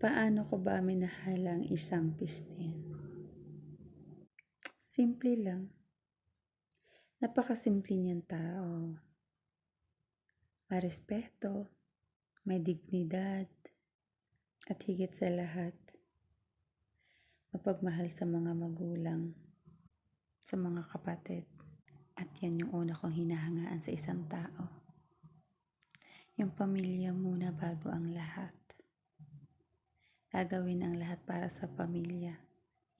Paano ko ba minahal ang isang pistin? Simple lang. Napakasimple niyang tao. Marespeto, may dignidad, at higit sa lahat, mapagmahal sa mga magulang, sa mga kapatid. At yan yung una kong hinahangaan sa isang tao. Yung pamilya muna bago ang lahat. Gagawin ang lahat para sa pamilya.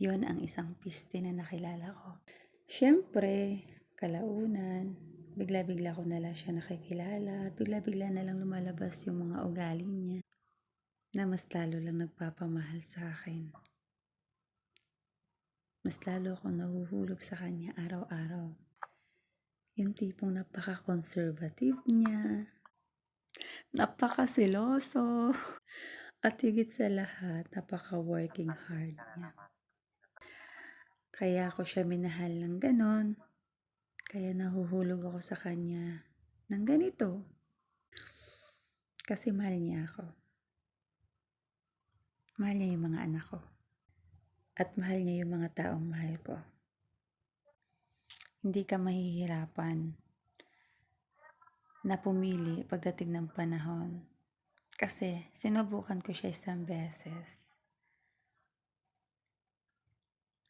Yon ang isang piste na nakilala ko. Siyempre, kalaunan, bigla-bigla ko na lang siya nakikilala. Bigla-bigla na lang lumalabas yung mga ugali niya na mas lalo lang nagpapamahal sa akin. Mas lalo akong nahuhulog sa kanya araw-araw. Yung tipong napaka-conservative niya, napaka-seloso, at higit sa lahat, napaka-working hard niya. Kaya ako siya minahal ng ganon. Kaya nahuhulog ako sa kanya ng ganito. Kasi mahal niya ako. Mahal niya yung mga anak ko. At mahal niya yung mga taong mahal ko. Hindi ka mahihirapan na pumili pagdating ng panahon. Kasi sinubukan ko siya isang beses.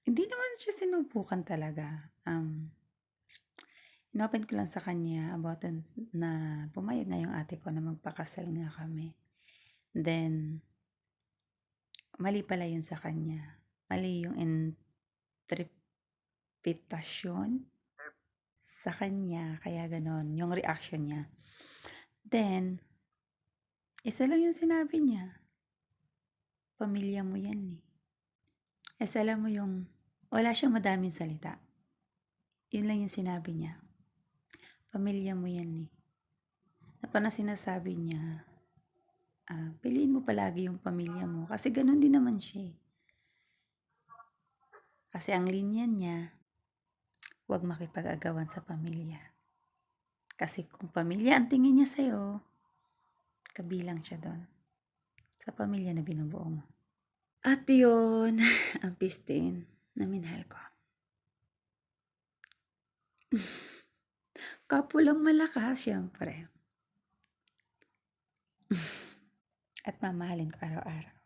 Hindi naman siya sinubukan talaga. Um, inopen ko lang sa kanya about na pumayag na yung ate ko na magpakasal nga kami. Then, mali pala yun sa kanya. Mali yung interpretasyon sa kanya. Kaya ganon, yung reaction niya. Then, isa lang yung sinabi niya. Pamilya mo yan eh. Kasi alam mo yung, wala siyang madaming salita. Yun lang yung sinabi niya. Pamilya mo yan eh. Na parang sinasabi niya, ah, piliin mo palagi yung pamilya mo. Kasi ganun din naman siya eh. Kasi ang linya niya, huwag makipag-agawan sa pamilya. Kasi kung pamilya ang tingin niya sa'yo, kabilang siya doon. Sa pamilya na binubuo mo. At yun, ang pistin na minahal ko. Kapulang malakas, syempre. At mamahalin ko araw-araw.